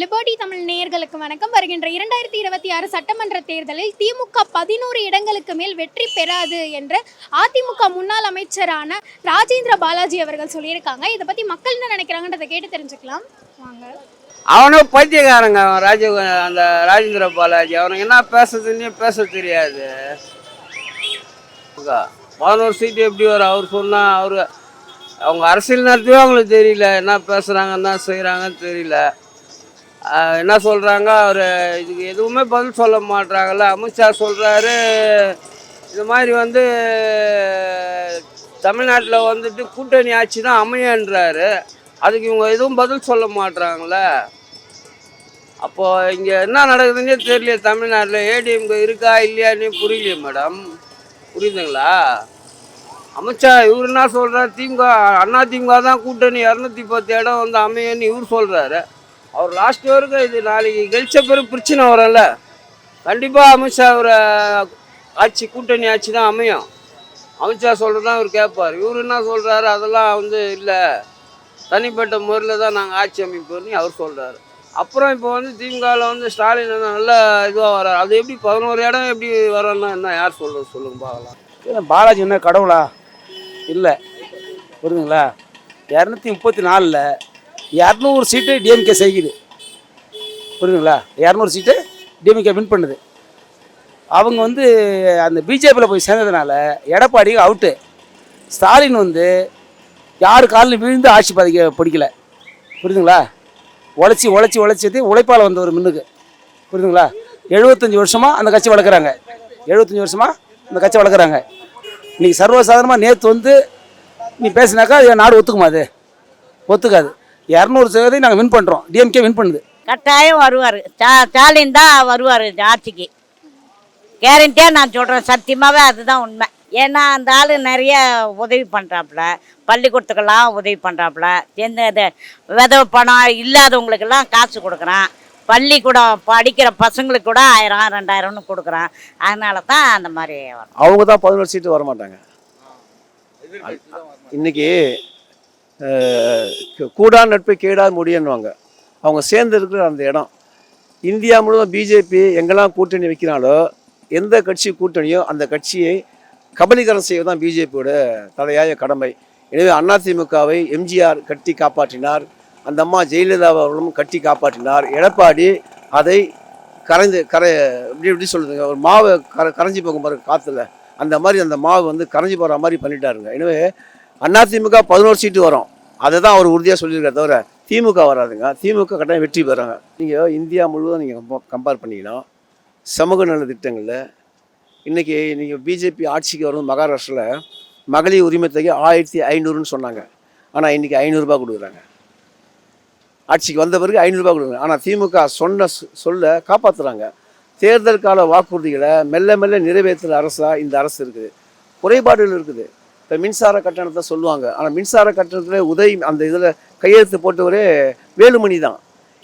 Liberty Tamil நேயர்களுக்கு வணக்கம். வருகின்ற இரண்டாயிரத்தி இருபத்தி ஆறு சட்டமன்ற தேர்தலில் திமுக பதினோரு இடங்களுக்கு மேல் வெற்றி பெறாது என்று அதிமுக முன்னாள் அமைச்சரான ராஜேந்திர பாலாஜி அவர்கள் சொல்லியிருக்காங்க. இதை பத்தி மக்கள் என்ன நினைக்கிறாங்கன்றதை கேட்டு தெரிஞ்சுக்கலாம். வாங்க. அவனும் பைத்தியக்காரங்க அவன் ராஜீவ் அந்த ராஜேந்திர பாலாஜி. அவனுக்கு என்ன பேசுறதுன்னு பேச தெரியாது. பதினோரு சீட்டு எப்படி வரும்? அவர் சொன்னால் அவர் அவங்க அரசியல் நடத்தவே அவங்களுக்கு தெரியல. என்ன பேசுகிறாங்க என்ன செய்கிறாங்கன்னு தெரியல. என்ன சொல்கிறாங்க அவர் இதுக்கு எதுவுமே பதில் சொல்ல மாட்றாங்கல்ல. அமித்ஷா சொல்கிறாரு இது மாதிரி வந்து தமிழ்நாட்டில் வந்துட்டு கூட்டணி ஆட்சி தான் அமையன்றாரு. அதுக்கு இவங்க எதுவும் பதில் சொல்ல மாட்றாங்களே அப்போது இங்கே என்ன நடக்குதுன்னே தெரியல தமிழ்நாட்டில். ஏடிஎம்கே இருக்கா இல்லையான்னு புரியலையே மேடம். புரியுதுங்களா? அமித்ஷா இவர் என்ன சொல்கிறார் திமுக அண்ணா திமுக தான் கூட்டணி. இரநூத்தி பத்து இடம் வந்து அமையன்னு இவர் சொல்கிறாரு அவர் லாஸ்ட் வரைக்கும் இது நாளைக்கு கழிச்ச பிறகு பிரச்சனை வரும்ல. கண்டிப்பாக அமித்ஷா அவரை ஆட்சி கூட்டணி ஆட்சி தான் அமையும். அமித்ஷா சொல்கிறதான் அவர் கேட்பார். இவர் என்ன சொல்கிறாரு அதெல்லாம் வந்து இல்லை. தனிப்பட்ட முறையில் தான் நாங்கள் ஆட்சி அமைப்போம்னு அவர் சொல்கிறாரு அப்புறம் இப்போ வந்து திமுகவில் வந்து ஸ்டாலின் வந்து நல்ல இதுவாக வர்றாரு. அது எப்படி பதினோரு இடம் எப்படி வரோன்னா என்ன? யார் சொல்கிறது சொல்லுங்க பார்க்கலாம். பாலாஜி என்ன கடவுளா? இல்லை. புரியுதுங்களா? இரநூத்தி முப்பத்தி நாலில் இரநூறு சீட்டு டிஎம்கே செய்யுது. புரியுதுங்களா? இரநூறு சீட்டு டிஎம்கே வின் பண்ணுது. அவங்க வந்து அந்த பிஜேபியில் போய் சேர்ந்ததுனால எடப்பாடி அவுட்டு ஸ்டாலின் வந்து யார் காலில் விழுந்து ஆட்சி பதிக்க பிடிக்கல. புரியுதுங்களா? உழைச்சி உழைச்சி உழைச்சது உழைப்பால் வந்த ஒரு மின்னுக்கு. புரியுதுங்களா? எழுபத்தஞ்சி வருஷமாக அந்த கட்சி வளர்க்குறாங்க. எழுபத்தஞ்சி வருஷமாக அந்த கட்சி வளர்க்குறாங்க. இன்றைக்கி சர்வசாதாரணமாக நேற்று வந்து நீ பேசினாக்கா நாடு ஒத்துக்குமா அது? ஒத்துக்காது. இரநூறு சதவீதம் நாங்கள் வின் பண்ணுறோம் டிஎம்கே வின் பண்ணுது. கட்டாயம் வருவார். ஸ்டா ஸ்டாலின் தான் வருவார் ஆட்சிக்கு. கேரண்டியாக நான் சொல்கிறேன் சத்தியமாகவே அதுதான் உண்மை. ஏன்னா அந்த ஆள் நிறைய உதவி பண்ணுறாப்புல பள்ளிக்கூடத்துக்கெல்லாம் உதவி பண்ணுறாப்புல எந்த இது விதவை பணம் இல்லாதவங்களுக்கெல்லாம் காசு கொடுக்குறான். பள்ளிக்கூடம் படிக்கிற பசங்களுக்கு கூட ஆயிரம் ரெண்டாயிரம்னு கொடுக்குறான். அதனால தான் அந்த மாதிரி வரும். அவங்க தான் பதினோரு சீட்டு வர மாட்டாங்க இன்னைக்கு கூடா நட்பு கேடா முடியன்னுவாங்க. அவங்க சேர்ந்து இருக்கிற அந்த இடம் இந்தியா முழுவதும் பிஜேபி எங்கெல்லாம் கூட்டணி வைக்கிறாலோ எந்த கட்சி கூட்டணியோ அந்த கட்சியை கபலீகரம் செய்வது தான் பிஜேபியோட தலையாய கடமை. எனவே அதிமுகவை எம்ஜிஆர் கட்டி காப்பாற்றினார் அந்த அம்மா ஜெயலலிதா அவர்களும் கட்டி காப்பாற்றினார். எடப்பாடி அதை கரைந்து கரை எப்படி எப்படி சொல்லுதுங்க ஒரு மாவை கர கரைஞ்சி போகும் பாருங்க காற்றுல அந்த மாதிரி அந்த மாவு வந்து கரைஞ்சி போகிற மாதிரி பண்ணிட்டாருங்க. எனவே அதிமுக பதினோரு சீட்டு வரும். அதை தான் அவர் உறுதியாக சொல்லியிருக்காரு தவிர திமுக வராதுங்க. திமுக கட்டாயம் வெற்றி பெறாங்க. நீங்கள் இந்தியா முழுவதும் நீங்கள் கம்பேர் பண்ணிங்கன்னா சமூக நல திட்டங்களில் இன்றைக்கி நீங்கள் பிஜேபி ஆட்சிக்கு வரும் மகாராஷ்டிராவில் மகளிர் உரிமை தொகை ஆயிரத்தி ஐநூறுன்னு சொன்னாங்க. ஆனால் இன்றைக்கி ஐநூறுரூபா கொடுக்குறாங்க. ஆட்சிக்கு வந்த பிறகு ஐநூறுரூபா கொடுக்குறாங்க. ஆனால் திமுக சொன்ன சொல்ல காப்பாற்றுறாங்க தேர்தல் கால வாக்குறுதிகளை மெல்ல மெல்ல நிறைவேற்றுற அரசாக இந்த அரசு இருக்குது. குறைபாடுகள் இருக்குது. இப்போ மின்சார கட்டணத்தை சொல்லுவாங்க. ஆனால் மின்சார கட்டணத்தில் உதவி அந்த இதில் கையெழுத்து போட்டவரே வேலுமணி தான்.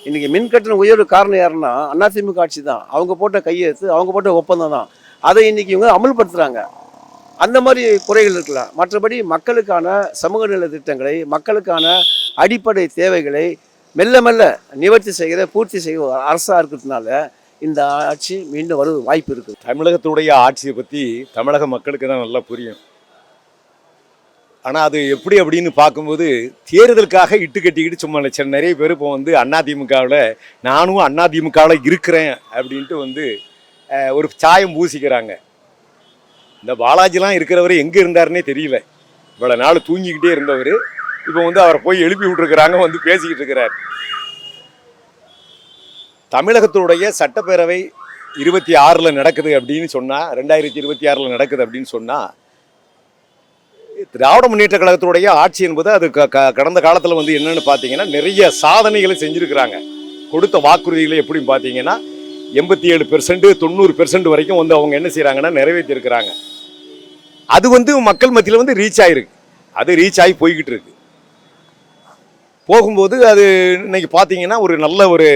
இன்றைக்கி மின் கட்டண உயர்வு காரணம் யாருன்னா அதிமுக ஆட்சி தான். அவங்க போட்ட கையெழுத்து அவங்க போட்ட ஒப்பந்தம் தான். அதை இன்றைக்கி இவங்க அமல்படுத்துகிறாங்க அந்த மாதிரி குறைகள் இருக்கலாம் மற்றபடி மக்களுக்கான சமூக நல திட்டங்களை மக்களுக்கான அடிப்படை தேவைகளை மெல்ல மெல்ல நிவர்த்தி செய்கிற பூர்த்தி செய்கிற அரசாக இருக்கிறதுனால இந்த ஆட்சி மீண்டும் வருவது வாய்ப்பு இருக்குது. தமிழகத்துடைய ஆட்சியை பற்றி தமிழக மக்களுக்கு தான் நல்லா புரியும். ஆனால் அது எப்படி அப்படின்னு பார்க்கும்போது தேர்தலுக்காக இட்டு கட்டிக்கிட்டு சும்மா இல்லை. சில நிறைய பேர் இப்போ வந்து அதிமுகவில் நானும் அதிமுகவில் இருக்கிறேன் அப்படின்ட்டு வந்து ஒரு சாயம் பூசிக்கிறாங்க. இந்த பாலாஜிலாம் இருக்கிறவர் எங்கே இருந்தாருன்னே தெரியல. இவ்வளோ நாள் தூங்கிக்கிட்டே இருந்தவர். இப்போ வந்து அவரை போய் எழுப்பி விட்டுருக்குறாங்க வந்து பேசிக்கிட்டு இருக்கிறார். தமிழகத்துடைய சட்டப்பேரவை இருபத்தி ஆறில் நடக்குது அப்படின்னு சொன்னால் ரெண்டாயிரத்தி இருபத்தி ஆறில் நடக்குது அப்படின்னு சொன்னால் திராவிட முன்னேற்ற கழகத்துடைய ஆட்சி என்பது அது க கடந்த காலத்தில் வந்து என்னென்னு பார்த்தீங்கன்னா நிறைய சாதனைகளை செஞ்சுருக்கிறாங்க. கொடுத்த வாக்குறுதிகளை எப்படின்னு பார்த்தீங்கன்னா எண்பத்தி ஏழு பெர்சன்ட் தொண்ணூறு பெர்சன்ட் வரைக்கும் வந்து அவங்க என்ன செய்கிறாங்கன்னா நிறைவேற்றிருக்கிறாங்க. அது வந்து மக்கள் மத்தியில் வந்து ரீச் ஆகிருக்கு அது ரீச் ஆகி போய்கிட்டு இருக்கு. போகும்போது அது இன்னைக்கு பார்த்தீங்கன்னா ஒரு நல்ல ஒரு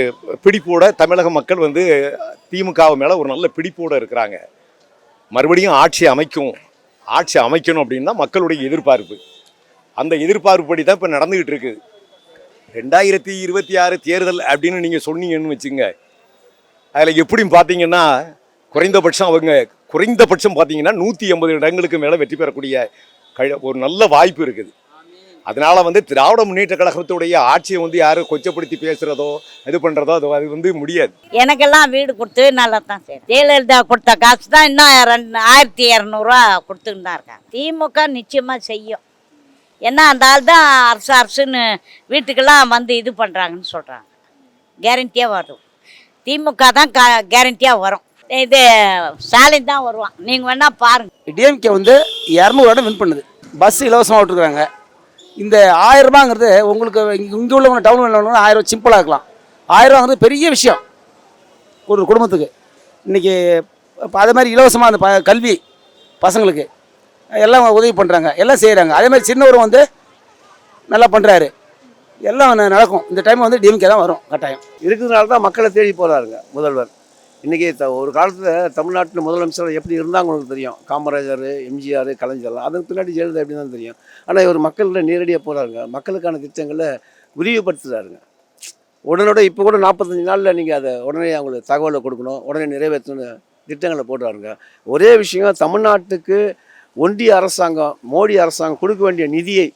பிடிப்போட தமிழக மக்கள் வந்து திமுக மேலே ஒரு நல்ல பிடிப்போட இருக்கிறாங்க. மறுபடியும் ஆட்சி அமைக்கும். ஆட்சி அமைக்கணும் அப்படின்னு தான் மக்களுடைய எதிர்பார்ப்பு. அந்த எதிர்பார்ப்புப்படி தான் இப்போ நடந்துக்கிட்டு இருக்குது ரெண்டாயிரத்தி இருபத்தி ஆறு தேர்தல் அப்படின்னு நீங்கள் சொன்னீங்கன்னு வச்சுங்க அதில் எப்படின்னு பார்த்தீங்கன்னா குறைந்தபட்சம் அவங்க குறைந்தபட்சம் பார்த்தீங்கன்னா நூற்றி எண்பது இடங்களுக்கு மேலே வெற்றி பெறக்கூடிய கழ- ஒரு நல்ல வாய்ப்பு இருக்குது. அதனால வந்து திராவிட முன்னேற்ற கழகத்துடைய ஆட்சியை வந்து யாரும் கொச்சப்படுத்தி பேசுறதோ இது பண்ணுறதோ அது அது வந்து முடியாது. எனக்கெல்லாம் வீடு கொடுத்து நல்லா தான் சரி ஜெயலலிதா கொடுத்த காசு தான் இன்னும் ரெண்டு ஆயிரத்தி இரநூறுவா கொடுத்துன்னு தான் இருக்காங்க. திமுக நிச்சயமாக செய்யும். ஏன்னா அந்த ஆள் தான் அரசு அரசுன்னு வீட்டுக்கெல்லாம் வந்து இது பண்ணுறாங்கன்னு சொல்கிறாங்க கேரண்டியாக வரும். திமுக தான் கா கேரண்டியாக வரும். இது ஸ்டாலின் தான் வருவான். நீங்கள் வேணால் பாருங்கள் டிஎம்கே வந்து இரநூறு இடம் வின் பண்ணுது. பஸ் இலவசமாக விட்டுருக்காங்க இந்த ஆயிரம் ரூபாங்கிறது உங்களுக்கு இங்கே இங்கே உள்ளவங்க டவுன் உள்ளவங்க ஆயிரம் ரூபா சிம்பிளாக இருக்கலாம். ஆயிரம் ரூபாங்கிறது பெரிய விஷயம். ஒரு குடும்பத்துக்கு. இன்றைக்கி இப்போ அதே மாதிரி இலவசமாக அந்த ப கல்வி பசங்களுக்கு எல்லாம் உதவி பண்ணுறாங்க எல்லாம் செய்கிறாங்க அதே மாதிரி சின்னவரும் வந்து நல்லா பண்ணுறாரு எல்லாம் நடக்கும். இந்த டைம் வந்து டிஎம்கே தான் வரும். கட்டாயம். இருக்கிறதுனால தான் மக்களை தேடி போகிறாருங்க முதல்வர். இன்றைக்கி த ஒரு காலத்தில் தமிழ்நாட்டில் முதலமைச்சர் எப்படி இருந்தாங்க உங்களுக்கு தெரியும். காமராஜர் எம்ஜிஆர் கலைஞர்லாம். அதுக்கு பின்னாடி ஜெயலலிதா எப்படி தான் தெரியும். ஆனால் இவர் மக்கள்கிட்ட நேரடியாக போகிறாருங்க மக்களுக்கான திட்டங்களை விரிவுபடுத்துகிறாருங்க உடனோட இப்போ கூட நாற்பத்தஞ்சு நாளில் நீங்கள் அதை உடனே அவங்களுக்கு தகவலை கொடுக்கணும். உடனே நிறைவேற்றணும் திட்டங்களை போடுறாருங்க ஒரே விஷயம் தமிழ்நாட்டுக்கு ஒன்றிய அரசாங்கம் மோடி அரசாங்கம் கொடுக்க வேண்டிய நிதியை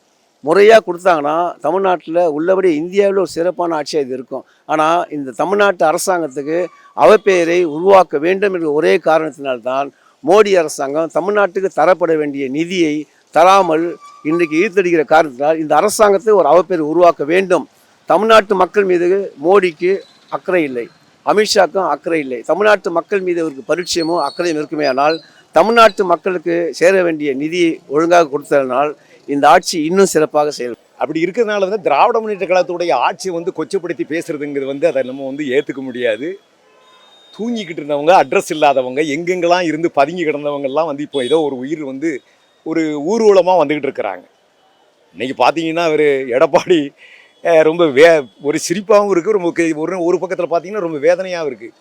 முறையாக கொடுத்தாங்கன்னா தமிழ்நாட்டில் உள்ளபடி இந்தியாவில் ஒரு சிறப்பான ஆட்சியாக இது இருக்கும். ஆனால் இந்த தமிழ்நாட்டு அரசாங்கத்துக்கு அவப்பெயரை உருவாக்க வேண்டும் என்ற ஒரே காரணத்தினால்தான் மோடி அரசாங்கம் தமிழ்நாட்டுக்கு தரப்பட வேண்டிய நிதியை தராமல் இன்றைக்கு ஈர்த்தடிக்கிற காரணத்தினால் இந்த அரசாங்கத்தை ஒரு அவப்பெயர் உருவாக்க வேண்டும். தமிழ்நாட்டு மக்கள் மீது மோடிக்கு அக்கறை இல்லை. அமித்ஷாக்கும் அக்கறை இல்லை. தமிழ்நாட்டு மக்கள் மீது அவருக்கு பரிச்சயமும் அக்கறையும் இருக்குமே ஆனால் தமிழ்நாட்டு மக்களுக்கு சேர வேண்டிய நிதியை ஒழுங்காக கொடுத்ததனால் இந்த ஆட்சி இன்னும் சிறப்பாக செயல்படும். அப்படி இருக்கிறதுனால வந்து திராவிட முன்னேற்ற கழகத்துடைய ஆட்சியை வந்து கொச்சப்படுத்தி பேசுறதுங்கிறது வந்து அதை நம்ம வந்து ஏற்றுக்க முடியாது. தூங்கிக்கிட்டு இருந்தவங்க அட்ரஸ் இல்லாதவங்க எங்கெங்கெல்லாம் இருந்து பதுங்கி கிடந்தவங்கெல்லாம் வந்து இப்போ ஏதோ ஒரு உயிர் வந்து ஒரு ஊர்வலமாக வந்துக்கிட்டு இருக்கிறாங்க. இன்னைக்கு பார்த்தீங்கன்னா அவர் எடப்பாடி ரொம்ப வே ஒரு சிரிப்பாகவும் இருக்குது ரொம்ப கே- ஒரு ஒரு பக்கத்தில் பார்த்தீங்கன்னா ரொம்ப வேதனையாகவும் இருக்குது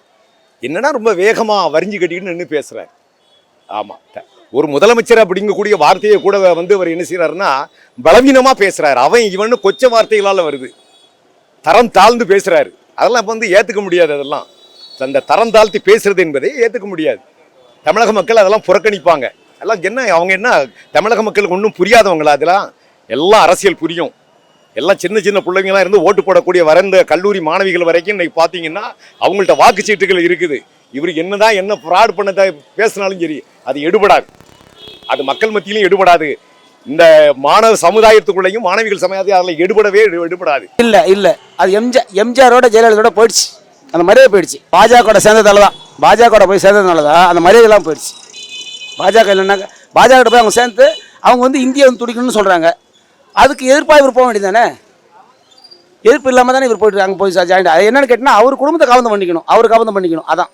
என்னன்னா ரொம்ப வேகமாக வரிஞ்சு கட்டிக்கிட்டு நின்று பேசுகிறார் ஆமாம் ஒரு முதலமைச்சர் அப்படிங்கக்கூடிய வார்த்தையை கூட வந்து அவர் என்ன செய்கிறாருன்னா பலவீனமாக பேசுகிறாரு அவன் இவன் கொச்ச வார்த்தைகளால் வருது. தரம் தாழ்ந்து பேசுகிறாரு அதெல்லாம் இப்போ வந்து ஏற்றுக்க முடியாது அதெல்லாம். அந்த தரம் தாழ்த்தி பேசுறது என்பதை ஏற்றுக்க முடியாது. தமிழக மக்கள் அதெல்லாம் புறக்கணிப்பாங்க. எல்லாம் என்ன அவங்க என்ன தமிழக மக்களுக்கு ஒன்றும் புரியாதவங்களா அதெல்லாம்? எல்லாம் அரசியல் புரியும். எல்லாம் சின்ன சின்ன பிள்ளைங்களாம் இருந்து ஓட்டு போடக்கூடிய வரந்த கல்லூரி மாணவிகள் வரைக்கும் இன்னைக்கு பார்த்தீங்கன்னா அவங்கள்ட்ட வாக்குச்சீட்டுகள் இருக்குது. இவர் என்னதான் என்ன ஃப்ராட் பண்ண பேசினாலும் சரி அது எடுபடாது. அது மக்கள் மத்தியிலும் எடுபடாது. இந்த மாணவ சமுதாயத்துக்குள்ளேயும் மாணவிகள் சமுதாயத்தையும் அதில் எடுபடவே எடுபடாது. இல்லை இல்லை. அது எம்ஜிஆர் எம்ஜிஆரோட ஜெயலலிதாவோட போயிடுச்சு. அந்த மரியாதை போயிடுச்சு. பாஜகவோட சேர்ந்ததால தான் பாஜகவோட போய் சேர்ந்ததுனால தான் அந்த மரியாதைலாம் போயிடுச்சு. பாஜக இல்லைன்னாக்க பாஜக போய் அவங்க சேர்ந்து அவங்க வந்து இந்தியா வந்து துடிக்கணும்னு சொல்கிறாங்க அதுக்கு எதிர்ப்பாக இவர் போக வேண்டியது தானே எதிர்ப்பு இல்லாமல் தானே இவர் போயிட்டு அங்கே போய் ஜாயின் அது என்னென்னு கேட்டால் அவர் குடும்பத்தை கவனம் பண்ணிக்கணும். அவர் கவனம் பண்ணிக்கணும். அதான்.